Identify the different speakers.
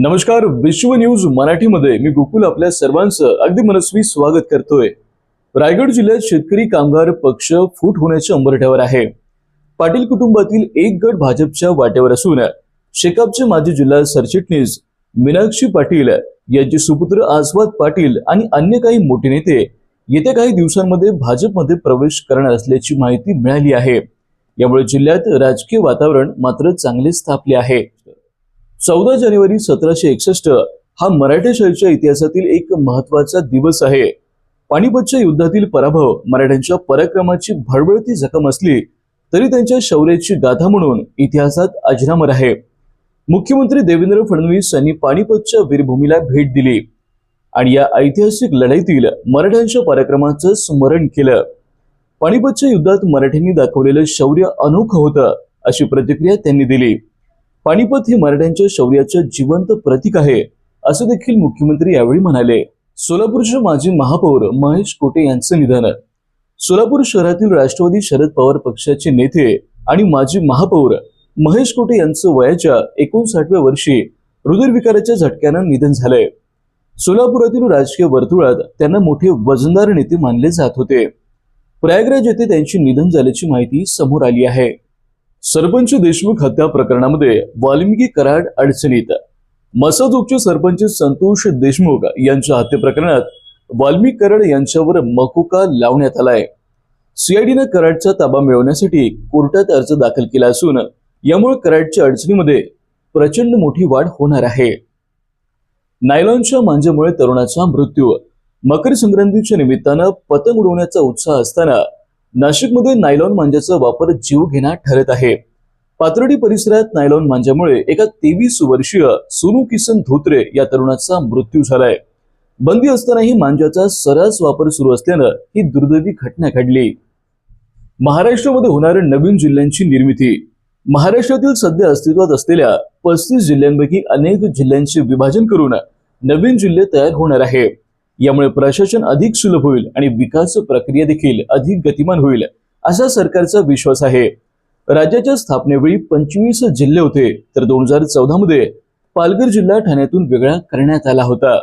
Speaker 1: नमस्कार विश्व न्यूज मराठीमध्ये मी गोकुल आपल्या सर्वांचं अगदी मनस्वी स्वागत करतोय. रायगड जिल्ह्यात शेतकरी कामगार पक्ष फूट होण्याच्या अंबरठ्यावर आहे. पाटील कुटुंबातील एक गट भाजपच्या वाटेवर असून शेकापचे माजी जिल्हा सरचिटणीस मीनाक्षी पाटील यांचे सुपुत्र आस्वाद पाटील आणि अन्य काही मोठे नेते येत्या काही दिवसांमध्ये भाजपमध्ये प्रवेश करणार असल्याची माहिती मिळाली आहे. यामुळे जिल्ह्यात राजकीय वातावरण मात्र चांगले स्थापले आहे. चौदा जानेवारी सतराशे एकसष्ट हा मराठेशाहीच्या इतिहासातील एक महत्त्वाचा दिवस आहे. पानिपतच्या युद्धातील पराभव मराठ्यांच्या पराक्रमाची भळबळती जखम असली तरी त्यांच्या शौर्याची गाथा म्हणून इतिहासात अजरामर आहे. मुख्यमंत्री देवेंद्र फडणवीस यांनी पानिपतच्या वीरभूमीला भेट दिली आणि या ऐतिहासिक लढाईतील मराठ्यांच्या पराक्रमाचं स्मरण केलं. पानिपतच्या युद्धात मराठ्यांनी दाखवलेलं शौर्य अनोखं होतं अशी प्रतिक्रिया त्यांनी दिली. पानिपत हे मराठ्यांच्या शौर्याचं जिवंत प्रतीक आहे असं देखील मुख्यमंत्री यावेळी म्हणाले. सोलापूरचे माजी महापौर महेश कोटे यांचं निधन. सोलापूर शहरातील राष्ट्रवादी शरद पवार पक्षाचे नेते आणि माजी महापौर महेश कोटे यांचं वयाच्या एकोणसाठव्या वर्षी हृदयविकाराच्या झटक्यानं निधन झालंय. सोलापुरातील राजकीय वर्तुळात त्यांना मोठे वजनदार नेते मानले जात होते. प्रयागराज येथे त्यांचे निधन झाल्याची माहिती समोर आली आहे. सरपंच देशमुख हत्या प्रकरणामध्ये वाल्मिकी कराड अडचणीत. मसाजोगचे सरपंच संतोष देशमुख यांच्या हत्ये प्रकरणात वाल्मिक कराड यांच्यावर मकोका लावण्यात आलाय. सीआयडीनं कराडचा ताबा मिळवण्यासाठी कोर्टात अर्ज दाखल केला असून यामुळे कराडच्या अडचणीमध्ये प्रचंड मोठी वाढ होणार आहे. नायलॉनच्या मांजामुळे तरुणाचा मृत्यू. मकर संक्रांतीच्या निमित्तानं पतंग उडवण्याचा उत्साह असताना नाशिकमध्ये नायलॉन मांजाचा वापर जीवघेणा ठरत आहे. पाथर्डी परिसरात नायलॉन मांजामुळे एका तेवीस वर्षीय सोनू किसन धोत्रे या तरुणाचा मृत्यू झालाय. बंदी असतानाही मांजाचा सर्रास वापर सुरू असल्यानं ही दुर्दैवी घटना घडली. महाराष्ट्रामध्ये होणाऱ्या नवीन जिल्ह्यांची निर्मिती. महाराष्ट्रातील सध्या अस्तित्वात असलेल्या पस्तीस जिल्ह्यांपैकी अनेक जिल्ह्यांचे विभाजन करून नवीन जिल्हे तयार होणार आहे. यामुळे प्रशासन अधिक सुलभ होईल आणि विकास प्रक्रिया देखील अधिक गतिमान होईल असा सरकारचा विश्वास आहे. राज्याच्या स्थापनेवेळी पंचवीस जिल्हे होते तर दोन हजार चौदा मध्ये पालघर जिल्हा ठाण्यातून वेगळा करण्यात आला होता.